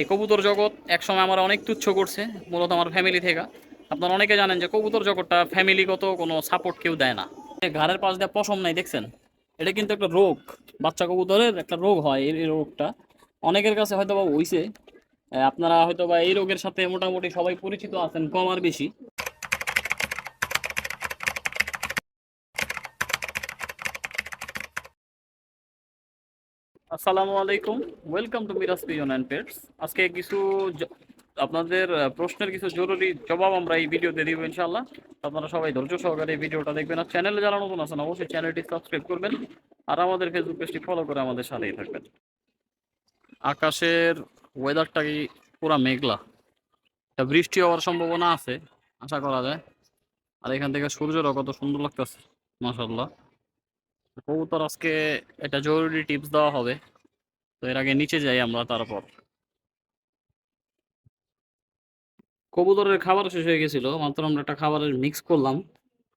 এই কবুতর জগৎ একসময় আমার অনেক তুচ্ছ করছে, মূলত আমার ফ্যামিলি থেকে। আপনারা অনেকে জানেন যে কবুতর জগৎটা ফ্যামিলিগত কোনো সাপোর্ট কেউ দেয় না। ঘাড়ের পাশ দিয়ে পশম নাই, দেখছেন? এটা কিন্তু একটা রোগ, বাচ্চা কবুতরের একটা রোগ হয় এই এই রোগটা। অনেকের কাছে হয়তো বা হইছে আপনারা হয়তো বা এই রোগের সাথে মোটামুটি সবাই পরিচিত আছেন, কম আর বেশি। আসসালামু আলাইকুম। Welcome to Miraj pigeon and pets আজকে কিছু আপনাদের প্রশ্নের কিছু জরুরি জবাব আমরা এই ভিডিওতে দিব ইনশাল্লাহ আপনারা সবাই ধৈর্য সহকারে এই ভিডিওটা দেখবেন। আর চ্যানেলে যারা নতুন আছেন, অবশ্যই চ্যানেলটি সাবস্ক্রাইব করবেন। আর আমাদের ফেসবুক পেজটি ফলো করে আমাদের সাথেই থাকবেন। আকাশের ওয়েদারটা কি পুরা মেঘলা? বৃষ্টি হওয়ার সম্ভাবনা আছে, আশা করা যায়। আর এখান থেকে সূর্যটা কত সুন্দর লাগতেছে মাশাল্লাহ কবুতর আজকে এটা জরুরি টিপস দেওয়া হবে। তো এর আগে নিচে যাই আমরা তারপর। কবুতরের খাবার শেষ হয়ে গেছিল, মাত্র আমরা একটা খাবারের মিক্স করলাম।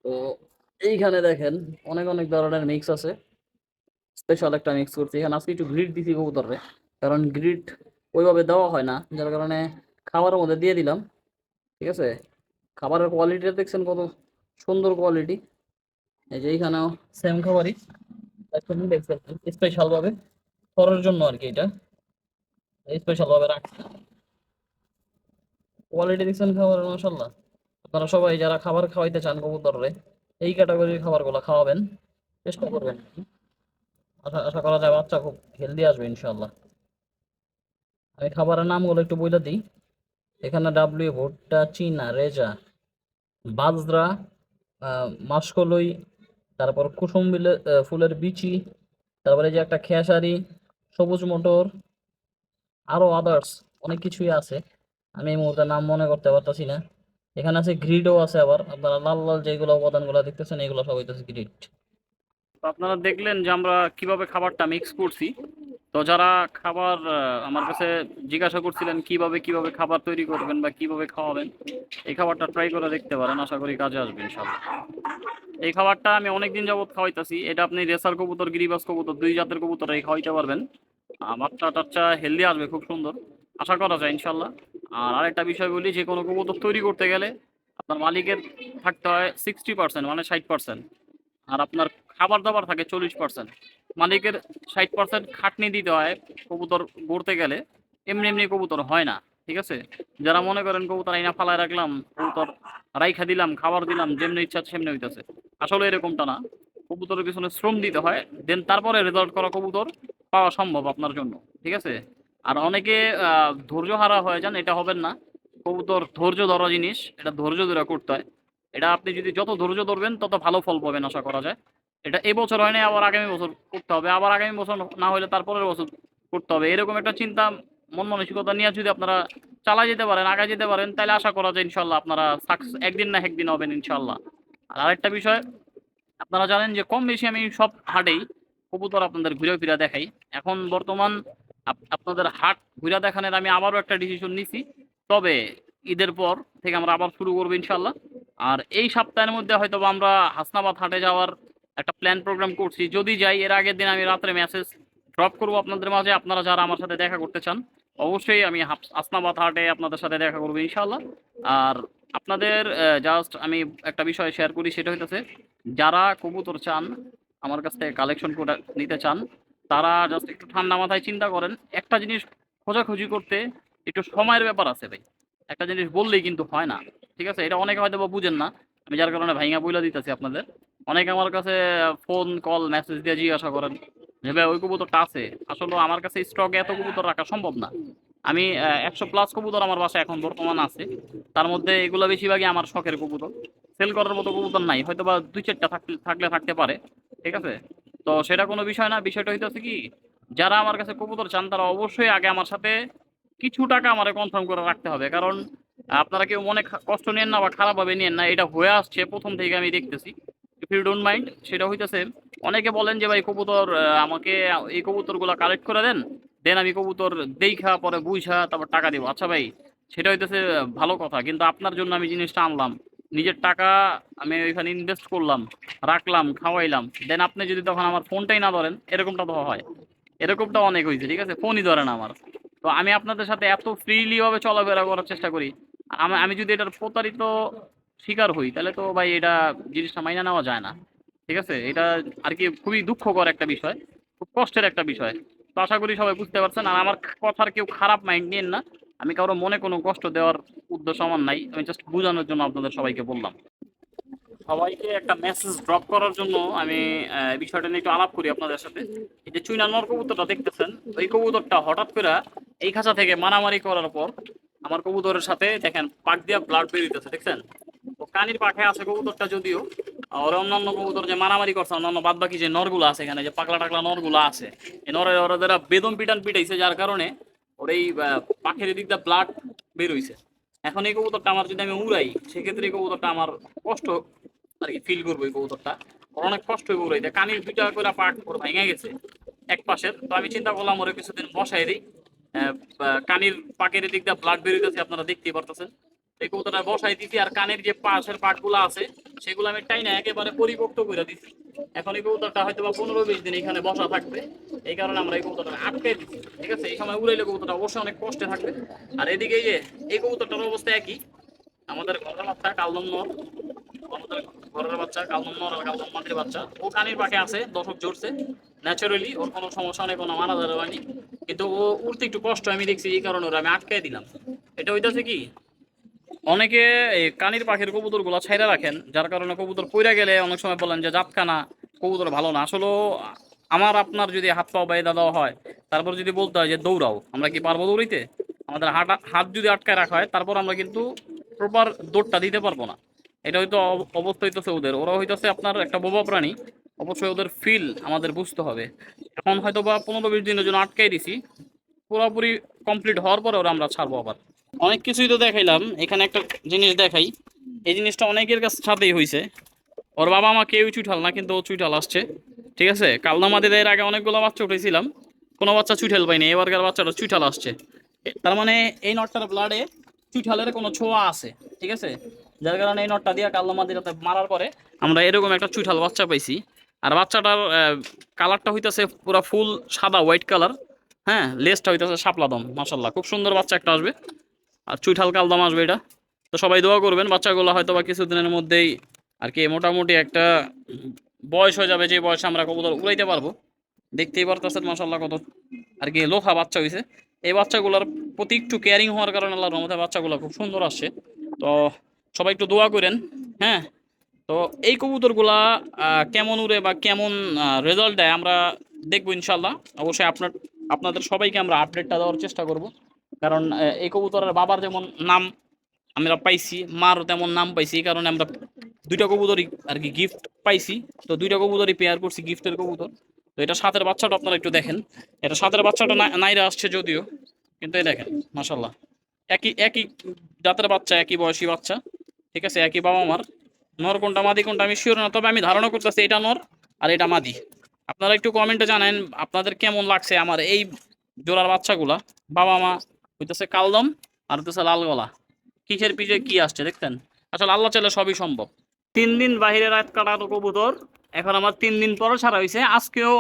তো এইখানে দেখেন অনেক অনেক ধরনের মিক্স আছে। স্পেশাল একটা মিক্স করছি। এখানে আজকে একটু গ্রিড দিছি কবুতরে কারণ গ্রিড ওইভাবে দেওয়া হয় না, যার কারণে খাবারের মধ্যে দিয়ে দিলাম। ঠিক আছে? খাবারের কোয়ালিটিটা দেখছেন কত সুন্দর কোয়ালিটি এই যে এইখানেও সেম খাবারই। এখন দেখছেন স্পেশাল ভাবে। করার জন্য আর কি এটা। স্পেশাল ভাবে কোয়ালিটি দেখছেন খাবারের মাসাল্লাহ আপনারা সবাই যারা খাবার খাওয়াইতে চান কবুতররে, এই ক্যাটাগরির খাবারগুলো খাওয়াবেন। চেষ্টা করবেন আশা আশা করা যায় বাচ্চা খুব হেলদি আসবে ইনশাল্লাহ আমি খাবারের নামগুলো একটু বলে দিই। এখানে ডাব্লিউ ভুট্টা, চিনা, রেজা, বাজরা মাসকলই তারপর কুসুম ফুলের বিচি, তারপরে যে একটা খেসারি সবুজ মটর, আরও আদার্স অনেক কিছুই আছে। আমি এই মুহূর্তে নাম মনে করতে পারতাছি না। এখানে আছে গ্রিডও আছে আবার। আপনারা লাল লাল যেগুলো উপাদানগুলো দেখতেছেন এগুলো সব হইতেছে গ্রিড আপনারা দেখলেন যে আমরা কীভাবে খাবারটা মিক্স করছি। তো যারা খাবার আমার কাছে জিজ্ঞাসা করছিলেন, কীভাবে কীভাবে খাবার তৈরি করবেন বা কীভাবে খাওয়াবেন, এই খাবারটা ট্রাই করে দেখতে পারেন। আশা করি কাজে আসবেন ইনশাল্লাহ এই খাবারটা আমি অনেকদিন যাবত খাওয়াইতাছি। এটা আপনি রেসার কবুতর, গিরিবাস কবুতর, দুই জাতের কবুতর, এই খাওয়াইতে পারবেন। বাচ্চা টাচ্চা হেলদি আসবে, খুব সুন্দর। আশা করা যায় ইনশাল্লাহ আর আরেকটা বিষয় বলি, যে কোনো কবুতর তৈরি করতে গেলে আপনার মালিকের থাকতে হয় সিক্সটি পার্সেন্ট মানে ষাট পার্সেন্ট আর আপনার খাবার দাবার থাকে চল্লিশ পার্সেন্ট মালিকের ষাট পার্সেন্ট খাটনি দিতে হয় কবুতর গড়তে গেলে। এমনি এমনি কবুতর হয় না। ঠিক আছে? যারা মনে করেন কবুতর আইনা ফালায় রাখলাম, কবুতর রাইখা দিলাম, খাবার দিলাম, যেমনি ইচ্ছা সেমনি হইতেছে। আসলে এরকমটা না। কবুতরের পিছনে শ্রম দিতে হয় দেন তারপরে রেজাল্ট করা কবুতর পাওয়া সম্ভব আপনার জন্য, ঠিক আছে? আর অনেকে ধৈর্য হারা হয়ে যান, এটা হবেন না। কবুতর ধৈর্য ধরা জিনিস, এটা ধৈর্য ধরে করতে হয়। এটা আপনি যদি যত ধৈর্য ধরবেন, তত ভালো ফল পাবেন আশা করা যায়। এটা এবছর হয় না আবার আগামী বছর করতে হবে। আবার আগামী বছর না হলে তারপরের বছর করতে হবে। এরকম একটা চিন্তা মন মানসিকতা নিয়ে যদি আপনারা চালাই যেতে পারেন, আগায় যেতে পারেন, তাহলে আশা করা যায় ইনশাল্লাহ আপনারা সাকসেস একদিন না একদিন হবেন ইনশাল্লাহ আর আরেকটা বিষয়, আপনারা জানেন যে কম বেশি আমি সব হাটেই কবুতর আপনাদের ঘুরে ফিরে দেখাই। এখন বর্তমান আপ- আপনাদের হাট ঘুরে দেখানোর আমি আবারও একটা ডিসিশন নিছি। তবে ঈদের পর থেকে আমরা আবার শুরু করব ইনশাল্লাহ আর এই সপ্তাহের মধ্যে হয়তো আমরা হাসনাবাদ হাটে যাওয়ার একটা প্ল্যান প্রোগ্রাম করছি। যদি যাই, এর আগের দিন আমি রাত্রে মেসেজ ড্রপ করব আপনাদের মাঝে। আপনারা যারা আমার সাথে দেখা করতে চান, অবশ্যই আমি হাসনাবাদ হাটে আপনাদের সাথে দেখা করব ইনশাল্লাহ আর আপনাদের জাস্ট আমি একটা বিষয় শেয়ার করি, সেটা হইতেছে, যারা কবুতর চান, আমার কাছ থেকে কালেকশন নিতে চান, তারা জাস্ট একটু ঠান্ডা মাথায় চিন্তা করেন। একটা জিনিস খোঁজাখুঁজি করতে একটু সময়ের ব্যাপার আছে ভাই। একটা জিনিস বললেই কিন্তু হয় না। ঠিক আছে? এটা অনেকে হয়তো বুঝেন না। আমি যার কারণে ভাইঙ্গা বইলা দিতেছি আপনাদের। অনেকে আমার কাছে ফোন কল মেসেজ দিয়ে জিজ্ঞাসা করেন যে, ভাই, ওই কবুতরটা আছে? আসলে আমার কাছে স্টকে এত কবুতর রাখা সম্ভব না। আমি একশো প্লাস কবুতর আমার বাসায় এখন বর্তমান আছে। তার মধ্যে এগুলো বেশিরভাগই আমার শখের কবুতর। সেল করার মতো কবুতর নাই হয়তো বা দুই চারটা থাকলে থাকতে পারে, ঠিক আছে? তো সেটা কোনো বিষয় না, বিষয়টা হইতেছে কি, যারা আমার কাছে কবুতর চান, তারা অবশ্যই আগে আমার সাথে কিছু টাকা আমার কনফার্ম করে রাখতে হবে। কারণ আপনারা কেউ মনে কষ্ট নেন না বা খারাপভাবে নেন না, এটা হয়ে আসছে, প্রথম থেকে আমি দেখতেছি। ইফ ইউ ডোন্ট মাইন্ড সেটা হইতেছে, অনেকে বলেন যে, ভাই, কবুতর আমাকে এই কবুতরগুলো কালেক্ট করে দেন দেন আমি কবুতর দেইখা পরে বুঝা, তারপর টাকা দিব। আচ্ছা ভাই, সেটা হইতেছে ভালো কথা, কিন্তু আপনার জন্য আমি জিনিসটা আনলাম, নিজের টাকা আমি ওইখানে ইনভেস্ট করলাম, রাখলাম, খাওয়াইলাম, দেন আপনি যদি তখন আমার ফোনটাই না ধরেন, এরকমটা তো হয়, এরকমটা অনেক হয়েছে ঠিক আছে ফোনই ধরে না আমার। তো আমি আপনাদের সাথে এত ফ্রিলি ভাবে চলাফেরা করার চেষ্টা করি আমি যদি এটার প্রতারিত শিকার হই, তাহলে তো ভাই এটা জিনিসটা মাইনা নেওয়া যায় না। ঠিক আছে? এটা আর কি খুবই দুঃখকর একটা বিষয়, খুব কষ্টের একটা বিষয়। তো আশা করি সবাই বুঝতে পারছেন, আর আমার কথার কেউ খারাপ মাইন্ড নিয়েন না। আমি কারও মনে কোনো কষ্ট দেওয়ার উদ্দেশ্য আমার নাই, আমি জাস্ট বোঝানোর জন্য আপনাদের সবাইকে বললাম। সবাইকে একটা মেসেজ ড্রপ করার জন্য আমি বিষয়টা নিয়ে একটু আলাপ করি আপনাদের সাথে। এই যে চুইনা নর কবুতরটা দেখতেছেন, ওই কবুতরটা হঠাৎ করে এই খাঁচা থেকে মারামারি করার পর আমার কবুতরের সাথে দেখেন পাক দিয়া ব্লাড বেরিয়েছে দেখছেন? কানির পাখে আছে কবুতরটা যদিও আর অন্যান্য কবুতর যে মারামারি করছে, অন্যান্য বাদ বাকি যে নরগুলো আছে এখানে, যে পাকলা টাকলা নরগুলো আছে, এই নরের ওরা যারা বেদম পিটান পিটাইছে, যার কারণে ওর এই পাখের দিক দিয়ে ব্লাড বের হইছে। এখন এই কবুতরটা আমার যদি আমি উড়াই, সেক্ষেত্রে এই কবুতরটা আমার কষ্ট আর কি ফিল করব এই কবুতরটা। ওর অনেক কষ্ট হয়ে উড়াইতে। কানির দুইটা করে পাক ওর ভেঙে গেছে এক পাশের। তো আমি চিন্তা করলাম ওরা কিছুদিন বসাই দিই। কানির পাকের দিক দিয়ে ব্লাড বেরোতেছে আপনারা দেখতেই পারতেছেন। এই কবুতরটা বসাই দিছি আর কানের যে পাশের পাটগুলো আছে, সেগুলো আমি টাইনা একেবারে পরিপক্ত করে দিছি। এখন এই কবুতরটা হয়তো বা পনেরো বিশ দিন এখানে বসা থাকবে। এই কারণে আমরা এই কবুতরটা আটকে দিচ্ছি ঠিক আছে? এই সময় উড়াইলে কবুতরটা অবশ্যই অনেক কষ্টে থাকবে। আর এদিকে যে, এই কবুতরটার অবস্থা একই। আমাদের ঘরের বাচ্চা কালদম নর। ঘরের বাচ্চা কালদম নর আর কালদম মাটির বাচ্চা। ও কানের পাখে আছে, দশক জোরছে ন্যাচারালি ওর কোনো সমস্যা নেই, কোনো মারা ধরে হয়নি। কিন্তু ও উঠতে একটু কষ্ট আমি দেখছি এই কারণে ওরা আমি আটকাই দিলাম। এটা হইতাছে কি অনেকে এই কানির পাখির কবুতরগুলা ছাইরা রাখেন, যার কারণে কবুতর পইরা গেলে অনেক সময় বলেন যে জাতখানা কবুতর ভালো না। আসলে আমার আপনার যদি হাত পাও বাইদা দেওয়া হয়, তারপর যদি বলতে হয় যে দৌড়াও, আমরা কি পারব দৌড়িতে আমাদের হাত হাত যদি আটকায় রাখা হয়, তারপর আমরা কিন্তু প্রপার দৌড়টা দিতে পারব না। এটা হয়তো অব- অবস্থা হইতেছে ওদের। ওরা হইতেছে আপনার একটা বোবা প্রাণী, অবশ্যই ওদের ফিল আমাদের বুঝতে হবে। এখন হয়তো বা পনেরো বিশ দিনের জন্য আটকাই দিছি, পুরোপুরি কমপ্লিট হওয়ার পরে ওরা আমরা ছাড়বো আবার। অনেক কিছুই তো দেখাইলাম। এখানে একটা জিনিস দেখাই। এই জিনিসটা অনেকের কাছে সাথেই হয়েছে ওর বাবা মা কেউ চুইঠাল না, কিন্তু ও চুইঠাল আসছে। ঠিক আছে? কালনামাদের এর আগে অনেকগুলো বাচ্চা উঠেছিলাম কোনো বাচ্চা চুইঠাল পাইনি, এবারকার বাচ্চাটা চুইঠাল আসছে। তার মানে এই নটটার ব্লাডে চুইঠালের কোনো ছোঁয়া আছে। ঠিক আছে? যার কারণে এই নটটা দিয়ে কালনামাদির মারার পরে আমরা এরকম একটা চুইঠাল বাচ্চা পাইছি। আর বাচ্চাটার কালারটা হইতেছে পুরো ফুল সাদা হোয়াইট কালার হ্যাঁ? লেসটা হইতেছে শাপলাদম মাসাল্লাহ খুব সুন্দর বাচ্চা একটা আসবে। আর চুইঠাল কালদম আসবে এটা। তো সবাই দোয়া করবেন, বাচ্চাগুলো হয়তো বা কিছুদিনের মধ্যেই আর কি মোটামুটি একটা বয়স হয়ে যাবে যে বয়সে আমরা কবুতর উড়াইতে পারব। দেখতেই পারতেছেন মাসাল্লাহ কত আর কি লোহা বাচ্চা হয়েছে এই বাচ্চাগুলোর প্রতি একটু কেয়ারিং হওয়ার কারণে আল্লাহর রহমতে বাচ্চাগুলো খুব সুন্দর আসছে। তো সবাই একটু দোয়া করেন হ্যাঁ? তো এই কবুতরগুলা কেমন উড়ে বা কেমন রেজাল্ট দেয় আমরা দেখব ইনশাল্লাহ অবশ্যই আপনার, আপনাদের সবাইকে আমরা আপডেটটা দেওয়ার চেষ্টা করব। কারণ এই কবুতরের বাবার যেমন নাম আমরা পাইছি, মারও তেমন নাম পাইছি, এই কারণে আমরা দুইটা কবুতরই আর কি গিফট পাইছি। তো দুইটা কবুতরই পেয়ার করছি গিফটের কবুতর। তো এটা সাতের বাচ্চাটা আপনারা একটু দেখেন। এটা সাতের বাচ্চাটা নাইরা আসছে যদিও, কিন্তু এই দেখেন মাসাল্লাহ একই একই জাতের বাচ্চা, একই বয়সী বাচ্চা, ঠিক আছে? একই বাবা মার। নর কোনটা, মাদি কোনটা, আমি শিওর না, তবে আমি ধারণা করতেছি এটা নর আর এটা মাদি। আপনারা একটু কমেন্টে জানেন, আপনাদের কেমন লাগছে আমার এই জোড়ার বাচ্চাগুলা? বাবা মা হইতেছে কালদম আর হইতেছে লাল গলা। কিসের পিছে কি আসছে দেখতেন আসলে আল্লাহ চাইলে সবই সম্ভব। তিন দিন বাহিরে রাত কাটানো কবুতর, এখন আমার তিন দিন পরে ছাড়া হয়েছে আজকেও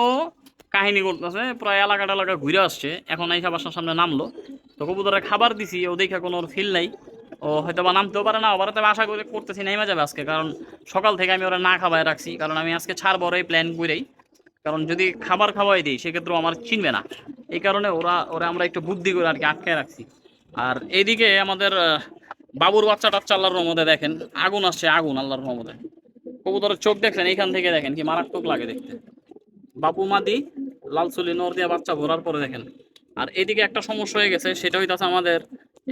কাহিনী করতেছে প্রায় এলাকা এলাকা ঘুরে আসছে। এখন এই বাসার সামনে নামলো। তো কবুতরে খাবার দিছি, ও দেখে কোনো ফিল নাই। ও হয়তো বা নামতেও পারে না, আবার তবে আশা করে করতেছি নেমে যাবে আজকে। কারণ সকাল থেকে আমি ওরা না খাওয়াই রাখছি, কারণ আমি আজকে ছাড়বো ওরাই প্ল্যান করেই। কারণ যদি খাবার খাওয়াই দিই, সেক্ষেত্রেও আমার চিনবে না। এই কারণে ওরা ওরা আমরা একটু বুদ্ধি করে আর কি আটকায় রাখছি। আর এইদিকে আমাদের বাবুর বাচ্চা টাচ্চা আল্লাহর রহমতে দেখেন, আগুন আসছে, আগুন আল্লাহর রহমতে। কবুতরের চোখ দেখছেন, এইখান থেকে দেখেন কি মারাত্মক লাগে দেখতে। বাবু মাদি লাল চুলি নর দিয়ে বাচ্চা ভরার পরে দেখেন। আর এদিকে একটা সমস্যা হয়ে গেছে, সেটা হইতাছে আমাদের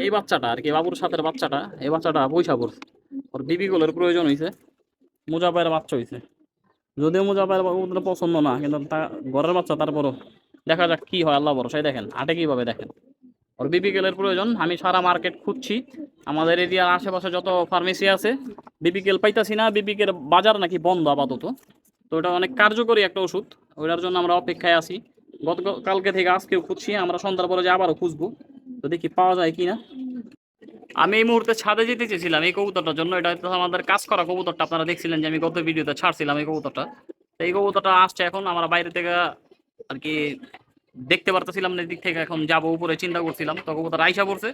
এই বাচ্চাটা আর কি বাবুর সাথে বাচ্চাটা, এই বাচ্চাটা পয়সা পড়ছে। ওর বিবি গোলের প্রয়োজন হয়েছে মোজা পায়ের বাচ্চা হয়েছে যদিও মোজা পায়ের বাবুদের পছন্দ না, কিন্তু তা ঘরের বাচ্চা, তারপরও দেখা যাক কি হয়, আল্লাহ ভরসায় দেখেন। আটে কীভাবে দেখেন? ওর বিপিকেলের প্রয়োজন। আমি সারা মার্কেট খুঁজছি। আমাদের এরিয়ার আশেপাশে যত ফার্মেসি আছে বিবিকেল পাইতাছি না। বিবিকের বাজার নাকি বন্ধ আপাতত। তো ওটা অনেক কার্যকরী একটা ওষুধ। ওটার জন্য আমরা অপেক্ষায় আছি। গত কালকে থেকে আজকেও খুঁজছি। আমরা সন্ধ্যার পরে যে আবারও খুঁজবো। তো দেখি পাওয়া যায় কি না আমি এই মুহূর্তে ছাদে যেতে চেয়েছিলাম এই কবুতরটার জন্য। এটা আমাদের কাজ করা কবুতরটা। আপনারা দেখছিলেন যে আমি গত ভিডিওতে ছাড়ছিলাম এই কবুতরটা। এই কবুতরটা আসছে এখন। আমরা বাইরে থেকে আর কি দেখতে পারতেছিলাম না, এদিক থেকে এখন যাব, উপরে চিন্তা করছিলাম, তো কবুতর আইসা পড়ছে।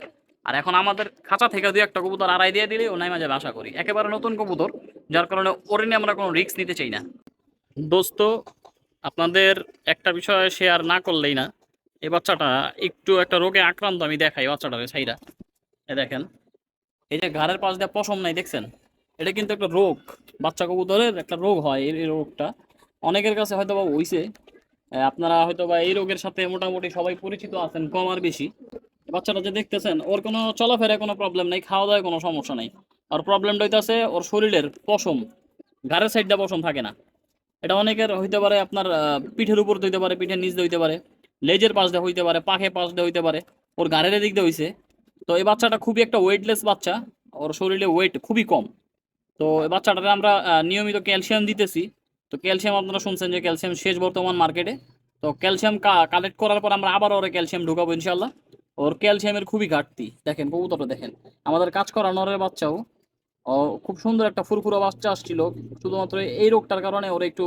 আর এখন আমাদের খাঁচা থেকে দুই একটা কবুতর আড়াই দিয়ে দিলে ও নাইমা আশা করি। একেবারে নতুন কবুতর, যার কারণে ওরে নিয়ে আমরা কোনো রিস্ক নিতে চাই না। দোস্ত, আপনাদের একটা বিষয় শেয়ার না করলেই না এই বাচ্চাটা একটু একটা রোগে আক্রান্ত, আমি দেখাই বাচ্চাটারে ছাইরা। এ দেখেন, এই যে ঘাড়ের পাশ দিয়ে পশম নাই, দেখছেন? এটা কিন্তু একটা রোগ, বাচ্চা কবুতরের একটা রোগ হয় এই রোগটা। অনেকের কাছে হয়তো বা হইছে আপনারা হয়তো বা এই রোগের সাথে মোটামুটি সবাই পরিচিত আছেন, কম আর বেশি। বাচ্চাটা যে দেখতেছেন, ওর কোনো চলাফেরায় কোনো প্রবলেম নেই খাওয়া দাওয়ায় কোনো সমস্যা নেই। আর প্রবলেমটা হইতাছে ওর শরীরের পশম, ঘাড়ের সাইডটা পশম থাকে না। এটা অনেকের হইতে পারে আপনার পিঠের উপর হইতে পারে, পিঠের নিচ দিয়ে হইতে পারে, লেজের পাশ দিয়ে হইতে পারে পাখে পাশ দিয়ে হইতে পারে, ওর ঘাড়ের দিক দিয়ে হইছে। তো এই বাচ্চাটা খুবই একটা ওয়েটলেস বাচ্চা, ওর শরীরে ওয়েট খুবই কম। তো এই বাচ্চাটাতে আমরা নিয়মিত ক্যালসিয়াম দিতেছি। তো ক্যালসিয়াম আপনারা শুনছেন যে ক্যালসিয়াম শেষ বর্তমান মার্কেটে। তো ক্যালসিয়াম কালেক্ট করার পর আমরা আবার ওরে ক্যালসিয়াম ঢুকাবো ইনশাল্লাহ ওর ক্যালসিয়ামের খুবই ঘাটতি। দেখেন কবুতরটা দেখেন। আমাদের কাজ করা নরের বাচ্চাও। ও খুব সুন্দর একটা ফুরফুরো বাচ্চা আসছিল। শুধুমাত্র এই রোগটার কারণে ওর একটু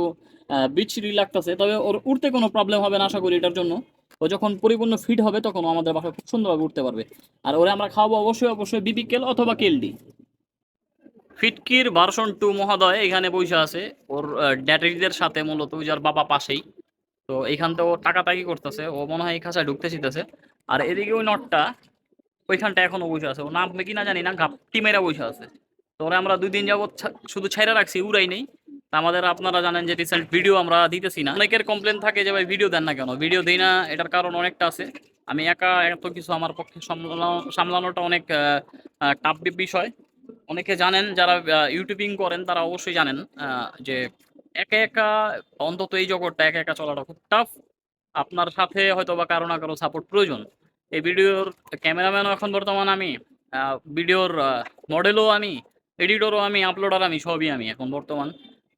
বিচ্ছিরি লাগতেছে। তবে ওর উঠতে কোনো প্রবলেম হবে না আশা করি এটার জন্য। ও যখন পরিপূর্ণ ফিট হবে তখন আমাদের বাসায় খুব সুন্দরভাবে উঠতে পারবে। আর ওরে আমরা খাওয়াবো অবশ্যই অবশ্যই বিবি কেল অথবা কেলডি ফিটকির ভার্সন টু মহোদয় এখানে বসে আছে। ওর ড্যাটারিদের সাথে মূলত যার বাবা পাশেই। তো এইখান থেকে ও টাকাটাকি করতেছে। ও মনে হয় এই খাঁচায় ঢুকতে শিখতেছে। আর এদিকে ওই নটটা ওইখানটা এখনও বসে আছে। ও নামবে কি না জানি না, ঘাপটি মেরা বসে আছে। তো আমরা দুই দিন যাবত ছা- শুধু ছাইরা রাখছি, উড়াই নেই। আমাদের আপনারা জানেন যে রিসেন্ট ভিডিও আমরা দিতেছি না। অনেকের কমপ্লেন থাকে যে ভাই ভিডিও দেন না কেন? ভিডিও দিই না, এটার কারণ অনেকটা আছে। আমি একা এত কিছু আমার পক্ষে সামলানো, সামলানোটা অনেক টাফ বিষয়। অনেকে জানেন, যারা ইউটিউবিং করেন, তারা অবশ্যই জানেন যে একা একা, অন্তত এই জগৎটা একা একা চলাটা খুব টাফ আপনার সাথে হয়তো বা কারও না কারও সাপোর্ট প্রয়োজন। এই ভিডিওর ক্যামেরাম্যানও এখন বর্তমান আমি ভিডিওর মডেলও আমি এডিটরও আমি আপলোডার আমি, সবই আমি এখন বর্তমান।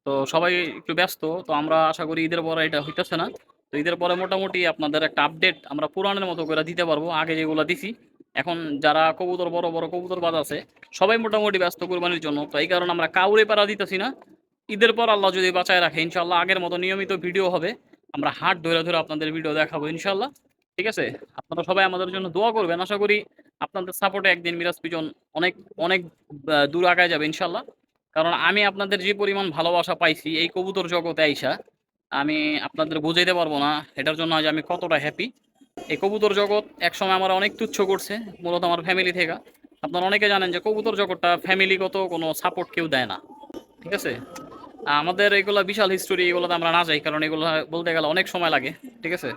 তো সবাই একটু ব্যস্ত, তো আমরা আশা করি ঈদের পরে এটা হইতেছে না। তো ঈদের পরে মোটামুটি আপনাদের একটা আপডেট আমরা পুরাণের মতো করে দিতে পারব। আগে যেগুলো দিছি এখন যারা কবুতর, বড় বড় কবুতর বাজ আছে, সবাই মোটামুটি ব্যস্ত কোরবানির জন্য। তো এই কারণে আমরা কাউরে পাড়া দিতেছি না। ঈদের পর আল্লাহ যদি বাঁচায় রাখে ইনশাল্লাহ আগের মতো নিয়মিত ভিডিও হবে। আমরা হাট ধরে ধরে আপনাদের ভিডিও দেখাবো ইনশাল্লাহ ঠিক আছে? আপনারা সবাই আমাদের জন্য দোয়া করবেন। আশা করি আপনাদের সাপোর্টে একদিন মিরাজ পিজন অনেক অনেক দূর আগায় যাবে ইনশাল্লাহ কারণ আমি আপনাদের যে পরিমাণ ভালোবাসা পাইছি এই কবুতর জগতে আইসা, আমি আপনাদের বুঝাইতে পারব না এটার জন্য আজ আমি কতটা হ্যাপি এই কবুতর জগৎ একসময় আমার অনেক তুচ্ছ করছে, মূলত আমার ফ্যামিলি থেকে। আপনারা অনেকে জানেন যে কবুতর জগৎটা ফ্যামিলিগত কোনো সাপোর্ট কেউ দেয় না, ঠিক আছে? আমাদের এগুলো বিশাল হিস্টোরি এগুলোতে আমরা না যাই, কারণ এগুলো বলতে গেলে অনেক সময় লাগে, ঠিক আছে?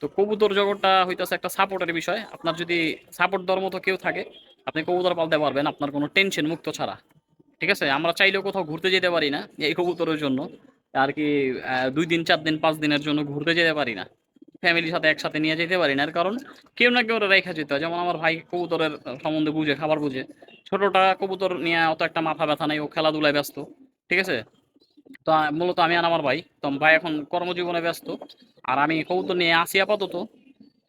তো কবুতর জগৎটা হইতেছে একটা সাপোর্টের বিষয়। আপনার যদি সাপোর্ট দেওয়ার মতো কেউ থাকে, আপনি কবুতর পালতে পারবেন, আপনার কোনো টেনশন মুক্ত ছাড়া, ঠিক আছে? আমরা চাইলেও কোথাও ঘুরতে যেতে পারি না এই কবুতরের জন্য, আর কি দুই দিন, চার দিন, পাঁচ দিনের জন্য ঘুরতে যেতে পারি না। ফ্যামিলির সাথে একসাথে নিয়ে যেতে পারি না। এর কারণ কেউ না কেউ রেখা যেতে। হয় যেমন আমার ভাই কবুতরের সম্বন্ধে বুঝে, খাবার বুঝে। ছোটটা কবুতর নিয়ে অত একটা মাথা ব্যথা নেই, ও খেলাধুলায় ব্যস্ত, ঠিক আছে? তো মূলত আমি আর আমার ভাই, তো ভাই এখন কর্মজীবনে ব্যস্ত। আর আমি কবুতর নিয়ে আসি আপাতত।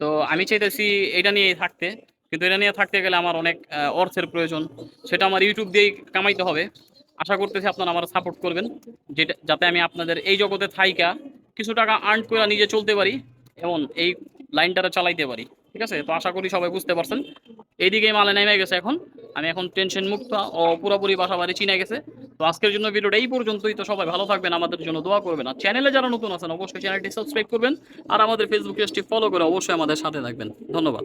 তো আমি চাইতেছি এটা নিয়ে থাকতে। কিন্তু এটা নিয়ে থাকতে গেলে আমার অনেক অর্থের প্রয়োজন। সেটা আমার ইউটিউব দিয়েই কামাইতে হবে। আশা করতেছি আপনারা আমার সাপোর্ট করবেন। যেটা, যাতে আমি আপনাদের এই জগতে থাইকা, কিছু টাকা আর্ন করে নিজে চলতে পারি। এবং এই লাইনটারে চালাইতে পারি, ঠিক আছে? তো আশা করি সবাই বুঝতে পারছেন। এইদিকে মালে নেমে গেছে এখন। আমি এখন টেনশন মুক্ত ও পুরোপুরি বাসা বাড়ি চিনে গেছে। তো আজকের জন্য ভিডিওটা এই পর্যন্তই। তো সবাই ভালো থাকবেন, আমাদের জন্য দোয়া করবেন। আর চ্যানেলে যারা নতুন আছেন, অবশ্যই চ্যানেলটি সাবস্ক্রাইব করবেন। আর আমাদের ফেসবুক পেজটি ফলো করে অবশ্যই আমাদের সাথে থাকবেন। ধন্যবাদ।